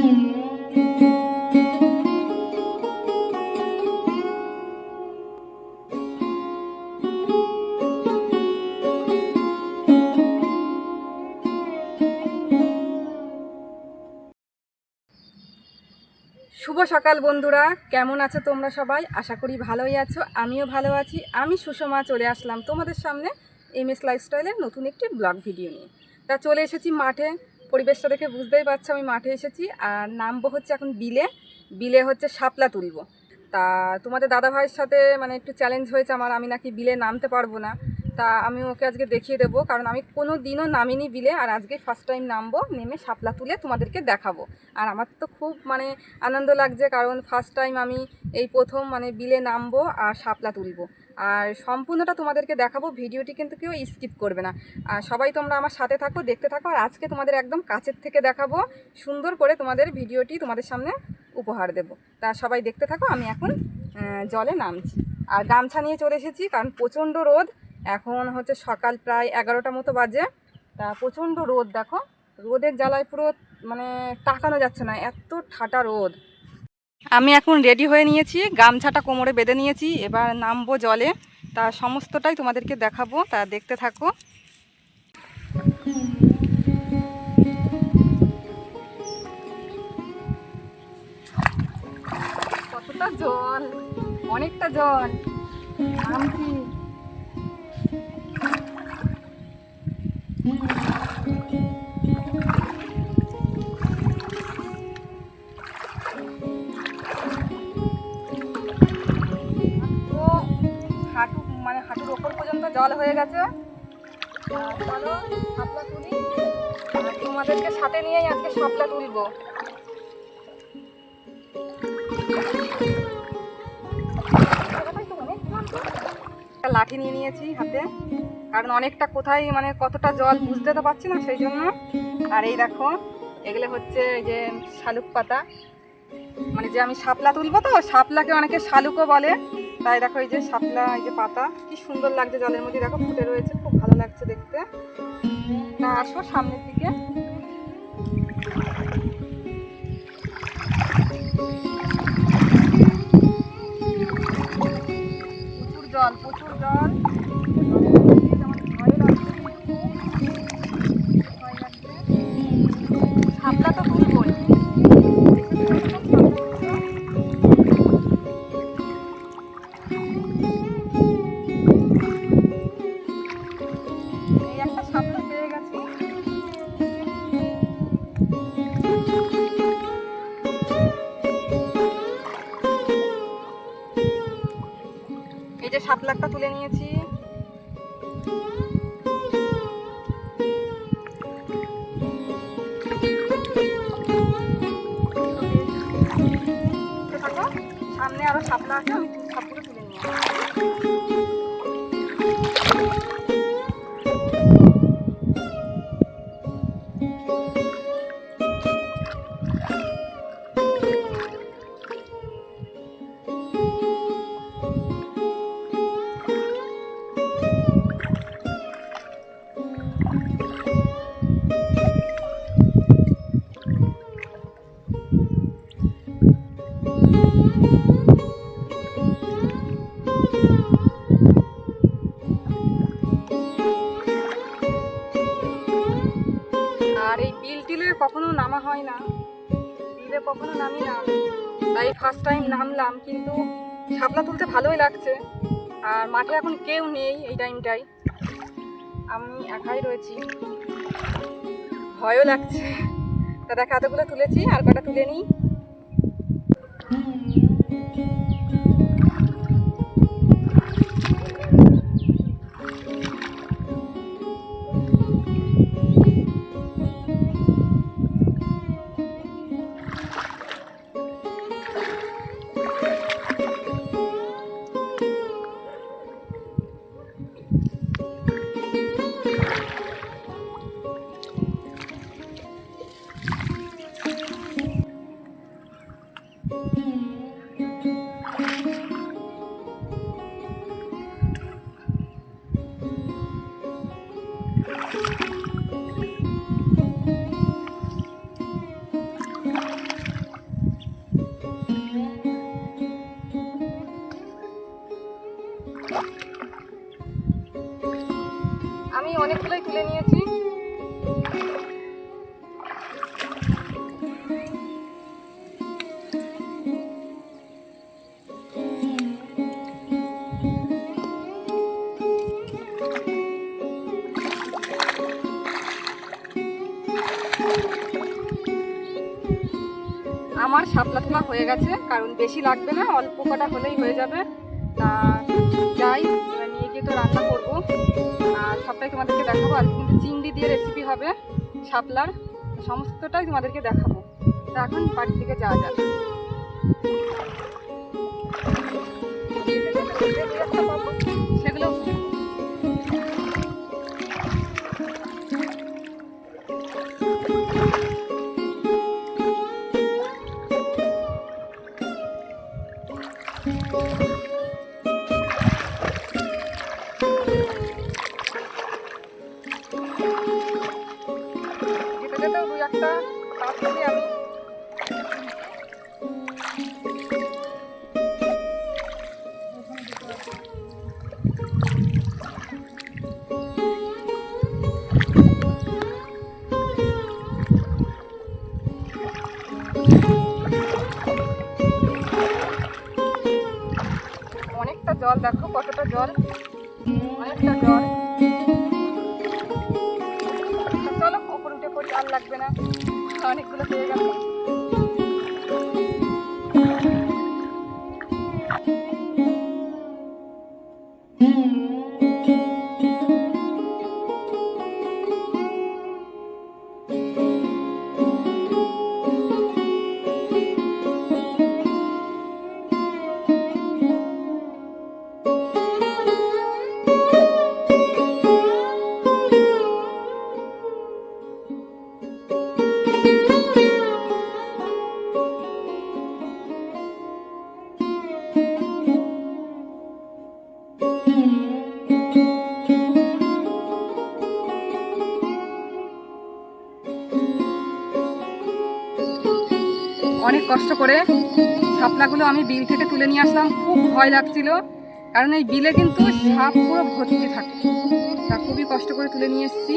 শুভ সকাল বন্ধুরা, কেমন আছো তোমরা সবাই? আশা করি ভালোই আছো, আমিও ভালো আছি। আমি সুষমা চলে আসলাম তোমাদের সামনে এম এস লাইফস্টাইলের নতুন একটি ব্লগ ভিডিও নিয়ে। তা চলে এসেছি মাঠে পরিবেশটা দেখে বুঝতেই পারছ, আমি মাঠে এসেছি। আর নামবো হচ্ছে এখন বিলে। বিলে হচ্ছে শাপলা তুলব। তা তোমাদের দাদা ভাইয়ের সাথে মানে একটু চ্যালেঞ্জ হয়েছে আমার, আমি নাকি বিলে নামতে পারব না। তা আমি ওকে আজকে দেখিয়ে দেবো, কারণ আমি কোনো দিনও নামিনি বিলে, আর আজকে ফার্স্ট টাইম নামবো, নেমে শাপলা তুলে তোমাদেরকে দেখাবো। আর আমার তো খুব মানে আনন্দ লাগছে, কারণ ফার্স্ট টাইম আমি এই প্রথম মানে বিলে নামবো আর শাপলা তুলবো। আর সম্পূর্ণটা তোমাদেরকে দেখাবো, ভিডিওটি কিন্তু কেউ স্কিপ করবে না। আর সবাই তোমরা আমার সাথে থাকো, দেখতে থাকো, আর আজকে তোমাদের একদম কাছের থেকে দেখাবো, সুন্দর করে তোমাদের ভিডিওটি তোমাদের সামনে উপহার দেব। তা সবাই দেখতে থাকো, আমি এখন জলে নামছি। আর গামছা নিয়ে চলে এসেছি, কারণ প্রচণ্ড রোদ। এখন হচ্ছে সকাল প্রায় এগারোটা মতো বাজে। তা প্রচণ্ড রোদ, দেখো। রোদের জ্বালায় পুরো মানে তাকানো যাচ্ছে না, এত ঠাটা রোদ। আমি এখন রেডি হয়ে নিয়েছি, গামছাটা কোমরে বেঁধে নিয়েছি, এবার নামবো জলে। তা সমস্তটাই তোমাদেরকে দেখাবো, তা দেখতে থাকো। কতটা জল, অনেকটা জল। নামছি জল হয়ে গেছে। তোমাদেরকে সাথে নিয়েই আজকে শাপলা তুলবো। লাঠি নিয়ে নিয়েছি হাতে। কারণ অনেকটা কোথায় মানে কতটা জল বুঝতে তো পারছি না সেই জন্য। আর এই দেখো, এগুলো হচ্ছে যে শালুক পাতা। মানে যে আমি শাপলা তুলবো তো, শাপলাকে অনেকে শালুকও বলে। তাই দেখো এই যে শাপলা, এই যে পাতা, কি সুন্দর লাগছে জলের মধ্যে। দেখো ফুটে রয়েছে, খুব ভালো লাগছে দেখতে। না আসো সামনের দিকে। প্রচুর জল প্রচুর জল। সামনে আরও টিলে কখনো নামা হয় না। বিলে কখনো নামি না। তাই ফার্স্ট টাইম নামলাম, কিন্তু শাপলা তুলতে ভালোই লাগছে। আর মাঠে এখন কেউ নেই এই টাইমটাই আমি একাই রয়েছি। ভয়ও লাগছে। তা দেখা, এতগুলো তুলেছি, আর কটা তুলে নিই। আমার শাপলা তোলা হয়ে গেছে, কারণ বেশি লাগবে না, অল্প কটা হলেই হয়ে যাবে। তা যাই নিয়ে গিয়ে তো রান্না করব। সবটাই তোমাদেরকে দেখাবো। আর কিন্তু চিংড়ি দিয়ে রেসিপি হবে শাপলার। সমস্তটাই তোমাদেরকে দেখাবো। তো এখন বাড়ির দিকে যাওয়া যাবে সেগুলো যেতেও দুই একটা। কাজ করি আমি। অনেকটা জল দেখো কতটা জল। লাগবে না। অনেকগুলো পেয়ে গেল অনেক কষ্ট করে শাপলাগুলো আমি বিল থেকে তুলে নিয়ে আসলাম। খুব ভয় লাগছিল, কারণ এই বিলে কিন্তু সাপ পুরো ভর্তি থাকে। তা খুবই কষ্ট করে তুলে নিয়ে এসেছি।